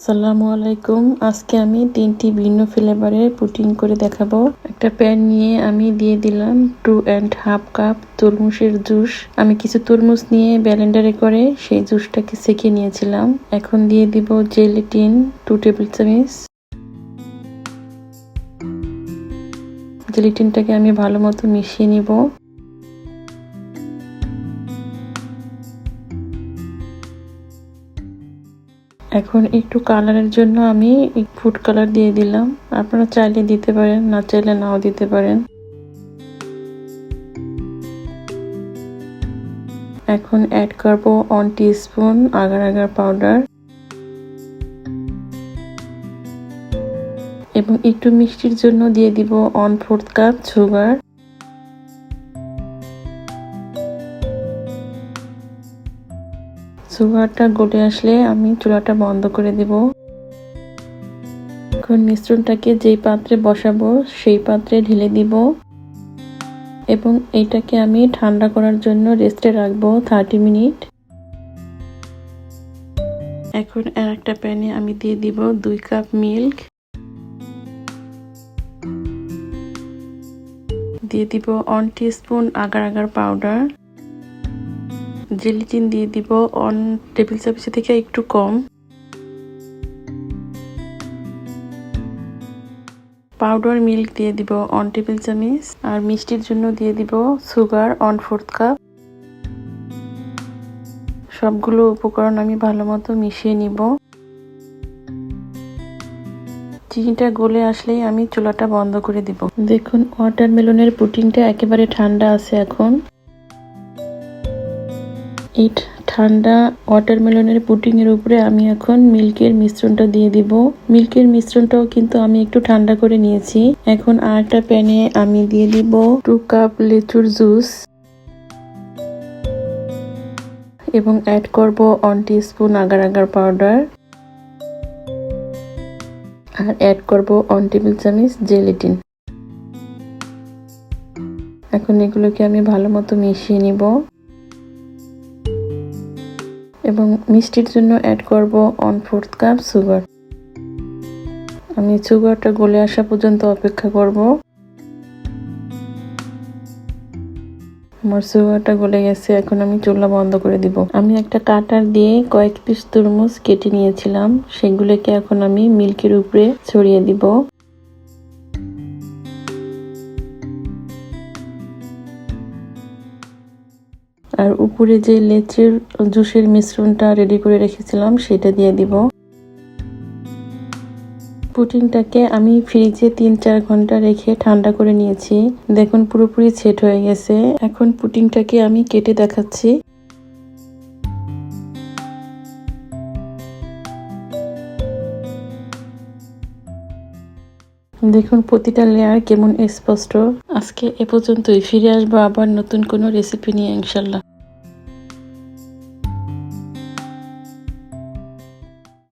আসসালামু আলাইকুম। আজকে আমি তিনটি ভিন্ন ফ্লেভারের পুটিং করে দেখাবো। একটা প্যান নিয়ে আমি দিয়ে দিলাম টু অ্যান্ড হাফ কাপ তরমুজের জুস আমি কিছু তরমুজ নিয়ে ব্যালেন্ডারে করে সেই জুসটাকে সেকে নিয়েছিলাম। এখন দিয়ে দিব জেলিটিন টু টেবিল চামিচ জেলিটিনটাকে আমি ভালো মতো মিশিয়ে নিব। এখন একটু কালারের জন্য আমি ফুড কালার দিয়ে দিলাম। আপনারা চাইলে দিতে পারেন, না চাইলে নাও দিতে পারেন। এখন অ্যাড করব one spoon agar agar powder এবং একটু মিষ্টির জন্য দিয়ে দিব ওয়ান ফোর্থ কাপ সুগার সুগারটা গলে আসলে আমি চুলাটা বন্ধ করে দেব। এখন মিশ্রণটাকে যেই পাত্রে বসাবো, সেই পাত্রে ঢেলে দিব। এবং এইটাকে আমি ঠান্ডা করার জন্য রেস্টে রাখব থার্টি মিনিট। এখন আর একটা প্যানে আমি দিয়ে দিব দুই কাপ মিল্ক। দিয়ে দিব one spoon agar agar powder. Gelatin দিয়ে দিব অন টেবিল চামচের থেকে একটু কম। পাউডার মিল্ক দিয়ে দিব অন টেবিল চামিচ আর মিষ্টির জন্য দিয়ে দিব সুগার অন ফোর্থ কাপ সবগুলো উপকরণ আমি ভালো মতো মিশিয়ে নিব। চিনিটা গলে আসলেই আমি চুলাটা বন্ধ করে দিব। দেখুন ওয়াটারমেলনের পুটিংটা একেবারে ঠান্ডা আছে এখন। এই ঠান্ডা ওয়াটারমেলনের পুটিং এর উপরে আমি এখন মিল্কের মিশ্রণটা দিয়ে দিব। মিল্কের মিশ্রণটাও কিন্তু আমি একটু ঠান্ডা করে নিয়েছি। এখন আরেকটা প্যানে আমি দিয়ে দিব টু কাপ লিচুর জুস এবং অ্যাড করব one spoon agar agar powder আর অ্যাড করব ওয়ান টেবিল চামচ জেলিটিন এখন এগুলোকে আমি ভালো মতো মিশিয়ে নিব। এবং মিষ্টির জন্য অ্যাড করব ওয়ান ফোর্থ কাপ সুগার আমি সুগারটা গলে আসা পর্যন্ত অপেক্ষা করব। আমার সুগারটা গলে গেছে, এখন আমি চুলা বন্ধ করে দিব। আমি একটা কাটার দিয়ে কয়েক পিস তরমুজ কেটে নিয়েছিলাম, সেগুলোকে এখন আমি মিল্কের উপরে ছড়িয়ে দিব। আর উপরে যে লেচের, জুসের মিশ্রণটা রেডি করে রেখেছিলাম, সেটা দিয়ে দিব। পুটিংটাকে আমি ফ্রিজে তিন চার ঘণ্টা রেখে ঠান্ডা করে নিয়েছি। দেখুন, পুরোপুরি সেট হয়ে গেছে। এখন পুটিংটাকে আমি কেটে দেখাচ্ছি। দেখুন, প্রতিটা লেয়ার কেমন স্পষ্ট। আজকে এ পর্যন্তই। ফিরে আসব আবার নতুন কোনো রেসিপি নিয়ে, ইনশাল্লাহ।